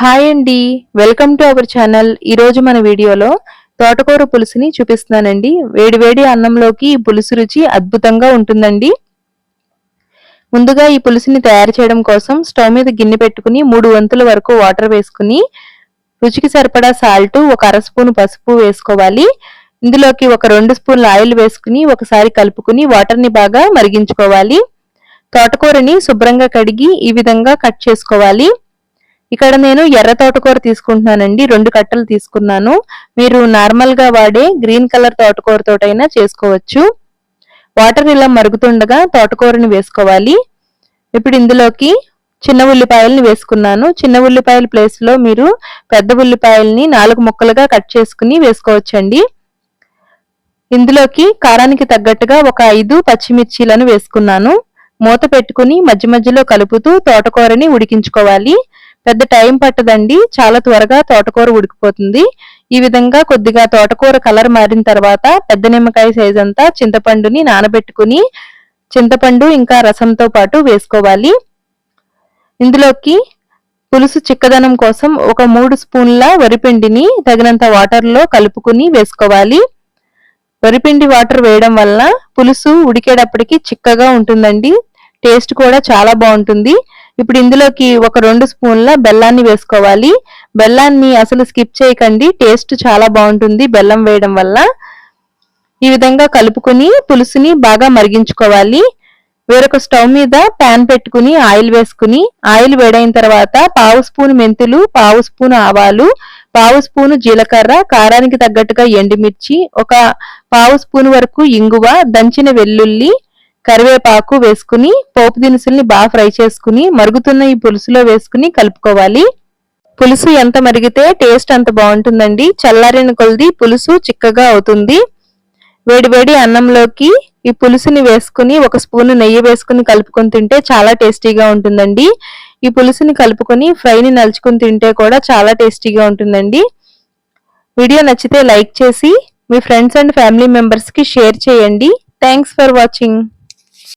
Hi అండి. Welcome to our channel. ఈరోజు మన వీడియోలో తోటకూర పులుసుని చూపిస్తున్నానండి. వేడివేడి అన్నంలోకి ఈ పులుసు రుచి అద్భుతంగా ఉంటుందండి. ముందుగా ఈ పులుసుని తయారు చేయడం కోసం స్టవ్ మీద గిన్నె పెట్టుకుని మూడు వంతుల వరకు వాటర్ వేసుకుని రుచికి సరిపడా సాల్ట్ ఒక అర స్పూన్ పసుపు వేసుకోవాలి. ఇందులోకి ఒక రెండు స్పూన్ల ఆయిల్ వేసుకుని ఒకసారి కలుపుకుని వాటర్ని బాగా మరిగించుకోవాలి. తోటకూరని శుభ్రంగా కడిగి ఈ విధంగా కట్ చేసుకోవాలి. ఇక్కడ నేను ఎర్ర తోటకూర తీసుకుంటున్నానండి. రెండు కట్టలు తీసుకున్నాను. మీరు నార్మల్గా వాడే గ్రీన్ కలర్ తోటకూరతోటైనా చేసుకోవచ్చు. వాటర్ ఇలా మరుగుతుండగా తోటకూరని వేసుకోవాలి. ఇప్పుడు ఇందులోకి చిన్న ఉల్లిపాయలని వేసుకున్నాను. చిన్న ఉల్లిపాయల ప్లేస్లో మీరు పెద్ద ఉల్లిపాయల్ని నాలుగు ముక్కలుగా కట్ చేసుకుని వేసుకోవచ్చండి. ఇందులోకి కారానికి తగ్గట్టుగా ఒక ఐదు పచ్చిమిర్చీలను వేసుకున్నాను. మూత పెట్టుకుని మధ్య మధ్యలో కలుపుతూ తోటకూరని ఉడికించుకోవాలి. పెద్ద టైం పట్టదండి. చాలా త్వరగా తోటకూర ఉడికిపోతుంది. ఈ విధంగా కొద్దిగా తోటకూర కలర్ మారిన తర్వాత పెద్ద నిమ్మకాయ సైజ్ అంతా చింతపండుని నానబెట్టుకుని చింతపండు ఇంకా రసంతో పాటు వేసుకోవాలి. ఇందులోకి పులుసు చిక్కదనం కోసం ఒక మూడు స్పూన్ల వరిపిండిని తగినంత వాటర్లో కలుపుకుని వేసుకోవాలి. వరిపిండి వాటర్ వేయడం వల్ల పులుసు ఉడికేటప్పటికి చిక్కగా ఉంటుందండి. టేస్ట్ కూడా చాలా బాగుంటుంది. ఇప్పుడు ఇందులోకి ఒక రెండు స్పూన్ల బెల్లాన్ని వేసుకోవాలి. బెల్లాన్ని అసలు స్కిప్ చేయకండి. టేస్ట్ చాలా బాగుంటుంది బెల్లం వేయడం వల్ల. ఈ విధంగా కలుపుకుని పులుసుని బాగా మరిగించుకోవాలి. వేరొక స్టవ్ మీద ప్యాన్ పెట్టుకుని ఆయిల్ వేసుకుని ఆయిల్ వేడైన తర్వాత పావు స్పూన్ మెంతులు పావు స్పూన్ ఆవాలు పావు స్పూను జీలకర్ర కారానికి తగ్గట్టుగా ఎండుమిర్చి ఒక పావు స్పూన్ వరకు ఇంగువ దంచిన వెల్లుల్లి కరివేపాకు వేసుకుని పోపు దినుసుల్ని బాగా ఫ్రై చేసుకుని మరుగుతున్న ఈ పులుసులో వేసుకుని కలుపుకోవాలి. పులుసు ఎంత మరిగితే టేస్ట్ అంత బాగుంటుందండి. చల్లారిన కొలది పులుసు చిక్కగా అవుతుంది. వేడివేడి అన్నంలోకి ఈ పులుసుని వేసుకుని ఒక స్పూన్ నెయ్యి వేసుకుని కలుపుకొని తింటే చాలా టేస్టీగా ఉంటుందండి. ఈ పులుసుని కలుపుకొని ఫ్రైని నలుచుకుని తింటే కూడా చాలా టేస్టీగా ఉంటుందండి. వీడియో నచ్చితే లైక్ చేసి మీ ఫ్రెండ్స్ అండ్ ఫ్యామిలీ మెంబర్స్కి షేర్ చేయండి. Thanks for watching.